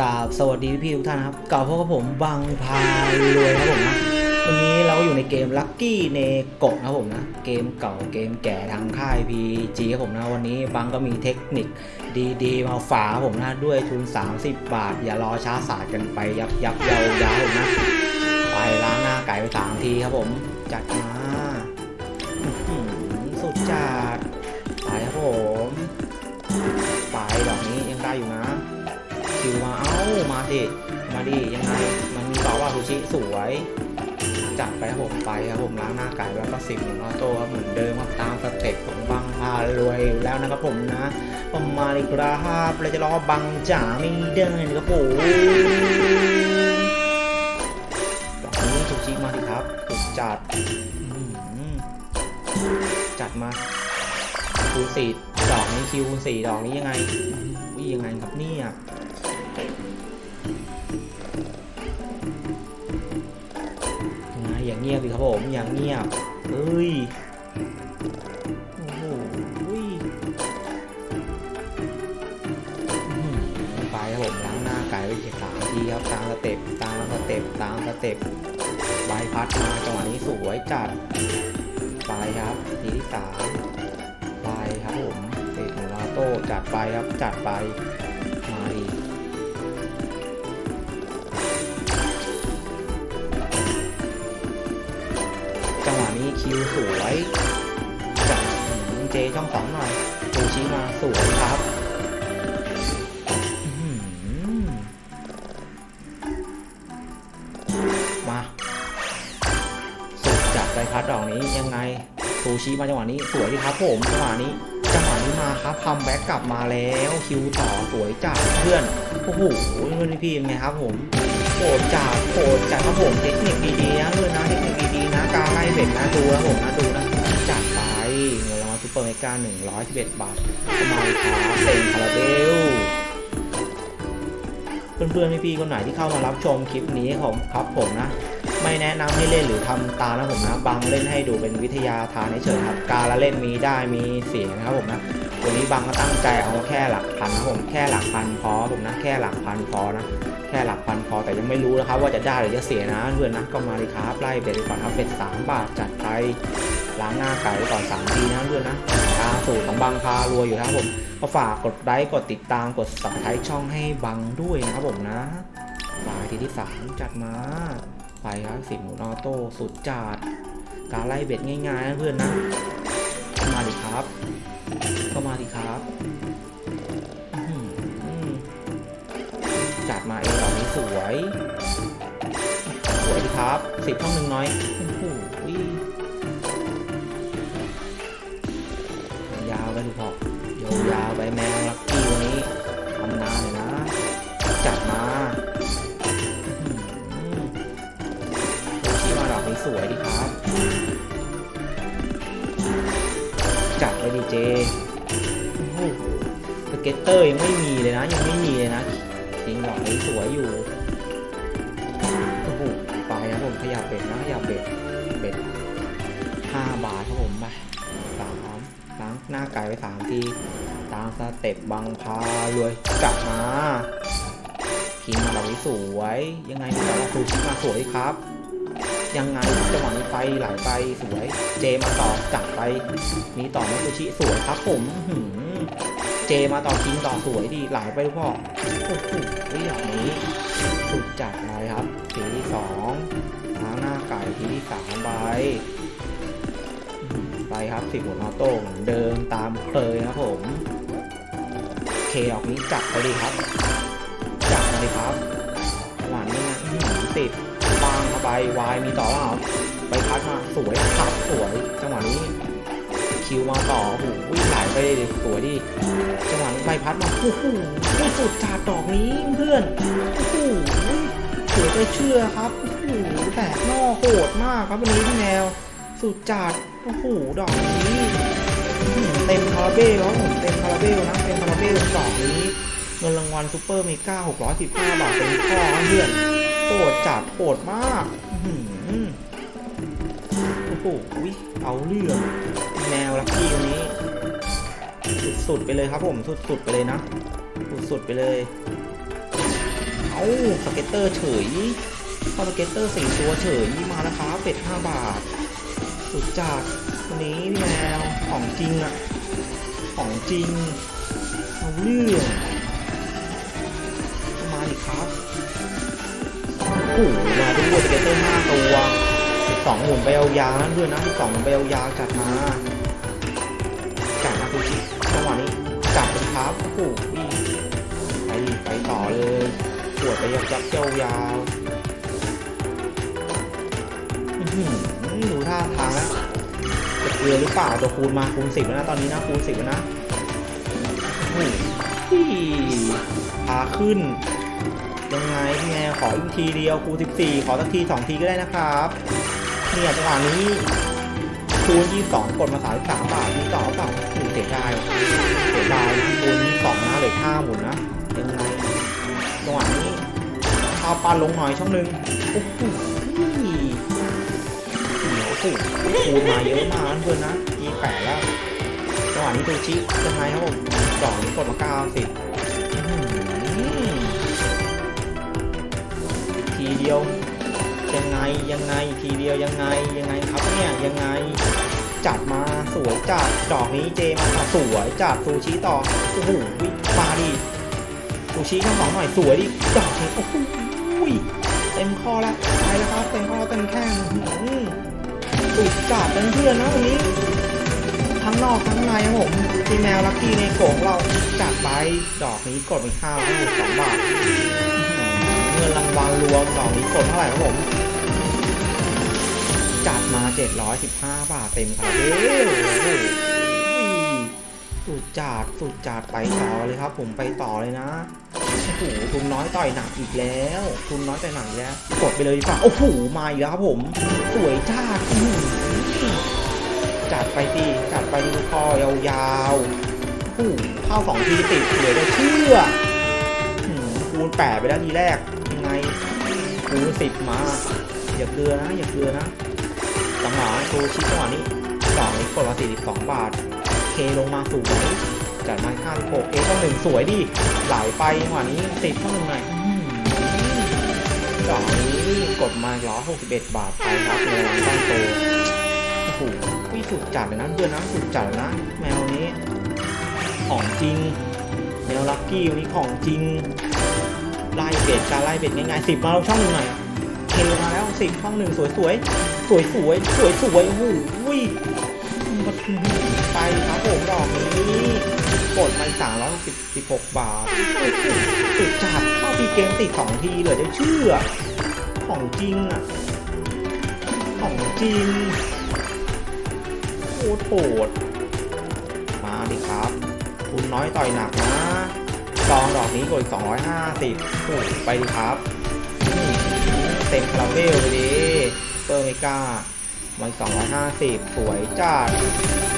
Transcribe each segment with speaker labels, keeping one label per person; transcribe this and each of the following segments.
Speaker 1: กราบสวัสดีพี่ทุกท่านครับกล่าวพบกับผมบังพารวยครับผมนะวันนี้เราอยู่ในเกม Lucky n e g o นะครับผมนะ เกมเก่าเกมแก่ทางค่าย PG ครับผมนะ วันนี้บังก็มีเทคนิคดีๆ มาฝากผมนะ ด้วยทุน 30 บาท อย่ารอช้าสาดกันไปยับยับยาวยาวๆนะ ไปล้างหน้าไก่ไปสามทีครับผม จัดมาสุดจัดไปครับผม ไปดอกนี้ยังได้อยู่นะ คิวมาเอ้ามาดิมาดิยังไงมันมีต่อว่าซูชิสวยจัดไปผมไปครับผมล้างหน้าไก่แล้วก็สิบหมุนออโต้เหมือนเดิมครับตามสเต็ปของบังพารวยแล้วนะครับผมนะประมาณนี้ครับเราจะรอบังจ๋าไม่ได้นะครับผมดอกนี้ซูชิมาดิครับจัดจัดมาคูณสี่ดอกนี้คิวคูณสี่ดอกนี้ยังไงวิยังไงครับเนี่ย อย่างเงียบสิครับผมอย่างเงียบเฮ้ยโอ้โหอุ้ยไปครับผมล้างหน้าไก่ไปเจ็ดสามทีครับตามสเต็ปตามสเต็ปตามสเต็ปใบพัดมาจังหวะนี้สวยจัดไปครับทีที่สามไปครับผมเตะหนึ่งออโต้จัดไปครับจัดไป คิวสวยจับเจช่องสองหน่อยดูชี้มาสวยครับมาสุดจัดไปพัดดอกนี้ยังไงซูชิมาจังหวะนี้สวยดีครับผมจังหวะนี้จังหวะนี้มาครับคัมแบ็กกลับมาแล้วคิวต่อสวยจัดเพื่อนโอ้โหเพื่อนพี่เป็นไงครับผม โหดจัดโหดจัดครับผมเทคนิคดีๆนะเพื่อนนะเทคนิคดีๆนะการไล่เบ็ดนะดูนะผมนะดูนะจัดไปเงินรางวัลซูเปอร์เมกา111บาทเข้ามาเลยครับเซ็งคาราเบลเพื่อนๆพี่ๆคนไหนที่เข้ามารับชมคลิปนี้ผมครับผมนะ ไม่แนะนำให้เล่นหรือทำตามนะผมนะบางเล่นให้ดูเป็นวิทยาทานเฉยครับการละเล่นมีได้มีเสียนะครับผมนะ วันนี้บางก็ตั้งใจเอาแค่หลักพันนะผมแค่หลักพันพอผมนะแค่หลักพันพอนะแค่หลักพันพอแต่ยังไม่รู้นะครับ ว่าจะได้หรือจะเสียนะเพื่อนนะก็มาเลยครับไล่เบ็ดก่อนครับเป็ดสามบาทจัดไปล้างหน้าไก่ก่อนสามทีนะเพื่อนนะตาสูตรของบางพารวยอยู่นะครับผมก็ฝากกดไลค์กดติดตามกด subscribe ช่องให้บังด้วยนะครับผมนะปลายทีที่สามจัดมาไปครับสิบหมุนออโต้สุดจัดการไล่เบ็ดง่ายๆนะเพื่อนนะมาดิครับ เข้ามาดิครับจัดมาเองแบบนี้สวย สวยดีครับสิบห้องหนึ่งน้อยโอ้โหยาวไปทุกพอยาวไปแมว อร์ยังไม่มีเลยนะ ยังไม่มีเลยนะจริงดอกนี้สวยอยู่โอ้โหไปนะผมขยับเบ็ดนะขยับเบ็ดเบ็ดห้าบาทครับผมไปสามล้างหน้าไก่ไปสามทีตามสเต็ปบังพารวยกลับมาคิงมาดอกนี้สวย ยังไงแต่ว่าซูชิมาสวยครับยังไงจังหวะนี้ไฟไหลไปสวย เจมาต่อจัดไป มีต่อนัซูชิสวยครับผมหือ เจมาต่อคิงต่อสวยดีหลไปลูกพ่อโอ้โหอย่างนี้สุดจัดเลยครับทีที่สองล้างหน้าไก่ทีที่สามใบไปครับสิบหมุนออโต้เหมือนเดิมตามเคยครับผมเคออกนี้จัดไปดีครับ จัดมาเลยครับจังหวะนี้นะอื้อหือติดวางเข้าไปวายมีต่อเปล่าไปพัดมาสวยครับสวยจังหวะนี้ คิวมาต่อ โอ้โหไหลไปเลยสวยดิจังหวะใบพัดมา โอ้โหไม่สุดจัดดอกนี้เพื่อน โอ้โหเสือไปเชื่อครับ โอ้โหแตกนอกโหดมากครับวันนี้พี่แนว สุดจัดโอ้โห ดอกนี้เต็มคาราเบลครับผมเต็มคาราเบลนะ เต็มคาราเบลดอกนี้ เงินรางวัลซูเปอร์เมก้า615บห้าบาทเป็นข้อเพื่อนโหดจัดโหดมากอื โอ้โหอุ๊ยเอาเรื่องแนวลักกี้วันนี้ สุดๆไปเลยครับผมสุดๆไปเลยนะ สุดๆไปเลย เอาสเก็ตเตอร์เฉยเข้าสเก็ตเตอร์สี่ตัวเฉยมาแล้วครับเป็ดห้าบาท สุดจัดวันนี้แมวของจริงอะของจริงเอาเรื่องมาดิครับโอ้โหมาด้วยสเก็ตเตอร์ห้าตัว สองหมุนไปเอายานั่นด้วยนะสองหมุนไปเอายาจัดมาจัดมาคุณชิจังหวะนี้จับเป็นครับโอ้โหไปไปต่อเลยปวดไปยับยับเจ้ายาวอื้อหือดูท่าทางแล้วจะเกลือหรือเปล่าตัวคูณมาคูณสิบแล้วนะตอนนี้นะคูณสิบแล้วนะโอ้โหพาขึ้น ยังไงพี่แม่ขออีกทีเดียวคูณ14 ขอสักทีสองทีก็ได้นะครับ เนี่ยจังหวะนี้คูณ22กดมา33บาทมีต่อเปล่าโอ้เสียดายเสียดายนะคูณ22นะเหลือ5หมุนนะยังไงจังหวะนี้เอาปลาลงหน่อยช่องหนึ่งโอ้โหเดี๋ยวสิคูณมาเยอะมากเพื่อนนะมีแปดแล้วจังหวะนี้ตูชิยังไงครับผมสองกดมาเก้าสิทีเดียว ยังไงยังไงทีเดียวยังไงยังไงครับเนี่ยยังไง จัดมาสวยจัดดอกนี้เจมาต่อสวยจัดซูชิต่อโอ้โหมาดิซูชิข้างสองหน่อยสวยดิดอกนี้โอ้โหเต็มข้อแล้วไปแล้วครับเต็มข้อเต็มแข้งอื้อสุดจัดเป็นเพื่อนนะวันนี้ทั้งนอกทั้งในครับผมทีแมวลักกี้ในโกงเราจัดไปดอกนี้กดไปข้าวให้สองบาท เงินรางวัลรวมดอกนี้กดเท่าไหร่ครับผม จัดมา 715 บาทเต็มครับเอ้ยโอ้โหสุดจัดสุดจัดไปต่อเลยครับผมไปต่อเลยนะโอ้โหทุนน้อยต่อยหนักอีกแล้วทุนน้อยต่อยหนักแล้ว กดไปเลยดีกว่าโอ้โหมาอีกแล้วครับผม สวยจัดจัดไปสิจัดไปดูคอยาวๆโอ้โหเข้าสองทีติดเหลือจะเชื่อคูณแปดไปแล้วทีแรก คูสิบมา อย่าเกลือนะ อย่าเกลือนะจังหวะโชว์ชิปจังหวะนี้สองนี้กดมา42บาท เคลงมาสวยจัดมา56เอต้องหนึ่งสวยดิไหลไปจังหวะนี้ติดเข้าหนึ่งหน่อยอื้อหือสองนี้กดมา161บาทไปครับในร้านตั้งโตโอ้โหวิสุดจัดเลยนะเพื่อนนะสุดจัดนะ แมวนี้ ของจริง แมวลักกี้วันนี้ของจริง ไล่เบ็ดการไล่เบ็ดง่ายๆสิบมาเราช่องหนึ่งหน่อยเคมาแล้วสิบช่องหนึ่งสวยสวยสวยสวยสวยสวยโอ้โหอุ้ยมันไปครับผมดอกนี้กดไปสามร้อยสิบสิบหกบาทสุดจัดเข้าปีเกมติดสองทีเลยจะเชื่อ ของจริงอะ ของจริงโคตรโหดมาดิครับ คุณน้อยต่อยหนักนะ ซองดอกนี้กดอีก250โอ้โหไปดิครับ เต็มคาราเบลไปดิเปอร์เมกามาสองร้อยห้าสิบสวยจัด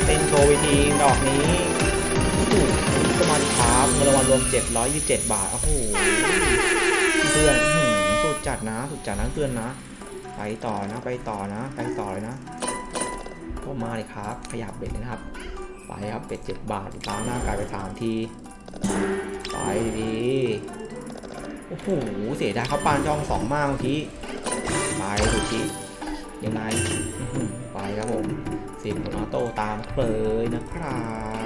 Speaker 1: เต้นโชว์ไปทีดอกนี้โอ้โหก็มาดิครับเงินรางวัลรวม 727 บาท โอ้โห เพื่อนอื้อหือสุดจัดนะ สุดจัดนะเพื่อนนะ ไปต่อนะ ไปต่อนะ ไปต่อเลยนะก็มาเลยครับ ขยับเบ็ดเลยนะครับ ไปครับเป็ด7บาทตามหน้ากายไปสามที ไปดีโอ้โหเสียดายเขาปานจองสองมากเมื่อกี้ไปดูชิยังไงไปครับผมสิบออโต้ตามเลยนะครั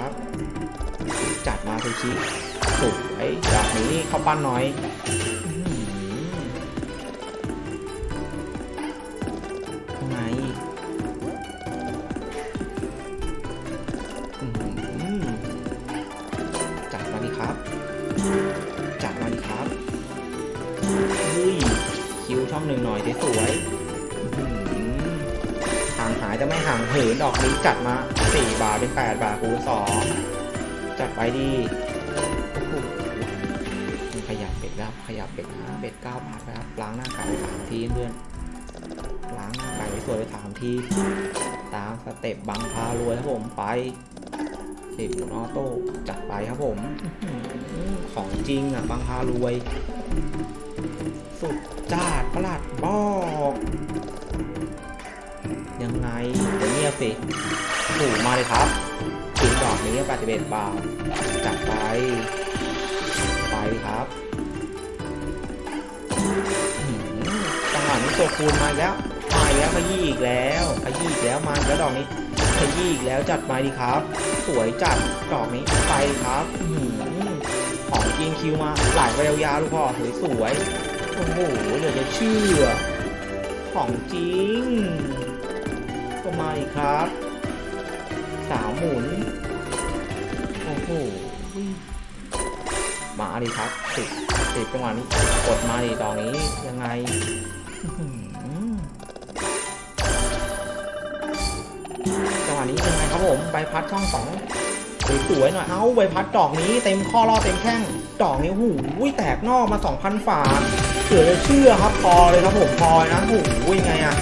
Speaker 1: บจัดมาซูชิสุดไอ้จากนี้เข้าปั้นน้อย หนึ่งหน่อยสวยห่างหายจะไม่ห่างเหินดอกนี้จัดมา4บาทเป็น8บาทคูณ2จัดไปดีขยับเบ็ดแล้วขยับเบ็ดนะเบ็ด9บาทนะครับล้างหน้าไก่ไปสามทีเพื่อนล้างหน้าไก่สวยไปสามทีตามสเต็ปบังพารวยครับผมไปสิบออโต้จัดไปครับผม ของจริงอะบังพารวย สุดจัดประหลาดบอกยังไงเดี๋ยวเงียสิถูมาเลยครับทิ้งดอกนี้81บาทจัดไป ไปครับตัวคูณมาแล้วมาอีกแล้วขยี้อีกแล้วขยี้อีกแล้วมาแล้วดอกนี้ขยี้อีกแล้วจัดมาดีครับ สวยจัดดอกนี้ไปครับอื้อหือของจริงคิวมาหลายไปยาวๆลูกพ่อสวยสวย โอ้โหเหลือจะเชื่อ ของจริง ก็มาอีกครับ สาวหมุน โอ้โห มาดิครับสิบสิบจังหวะนี้ กดมาดิตอนนี้ยังไงจังหวะนี้ยังไงครับผมใบพัดช่องสองสวยๆหน่อย เอ้าใบพัดดอกนี้เต็มข้อล่อเต็มแข้ง ดอกนี้หูยแตกนอกมา 2,000 ฝา เสือเชื่อครับพอเลยครับผมพอเลยนะหูยไงอะ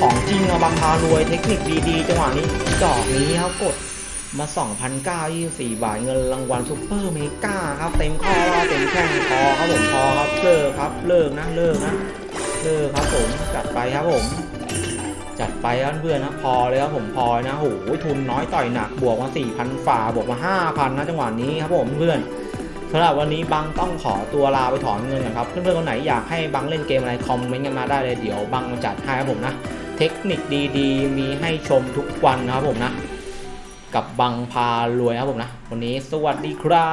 Speaker 1: ของจริงอะบางพารวยเทคนิคดีๆจังหวะนี้ดอกนี้ครับกดมา 2,924 บาท เงินรางวัลซุปเปอร์เมกาครับ เต็มข้อว่าเต็มแข้งพอครับผมพอครับเลิกครับเลิกนะเลิกนะเลิกครับผมจัดไปครับผม จัดไปครับเพื่อนนะพอเลยครับผมพอนะโหทุนน้อยต่อยหนักบวกมา4,000ฝ่าบวกมา5,000นะจังหวะนี้ครับผมเพื่อน สำหรับวันนี้บังต้องขอตัวลาไปถอนเงินนะครับ เพื่อนๆคนไหนอยากให้บังเล่นเกมอะไรคอมเมนต์กันมาได้เลยเดี๋ยวบังมาจัดให้ครับผมนะ เทคนิคดีๆ มีให้ชมทุกวันนะครับผมนะ กับบังพารวยครับผมนะ วันนี้สวัสดีครั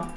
Speaker 1: บ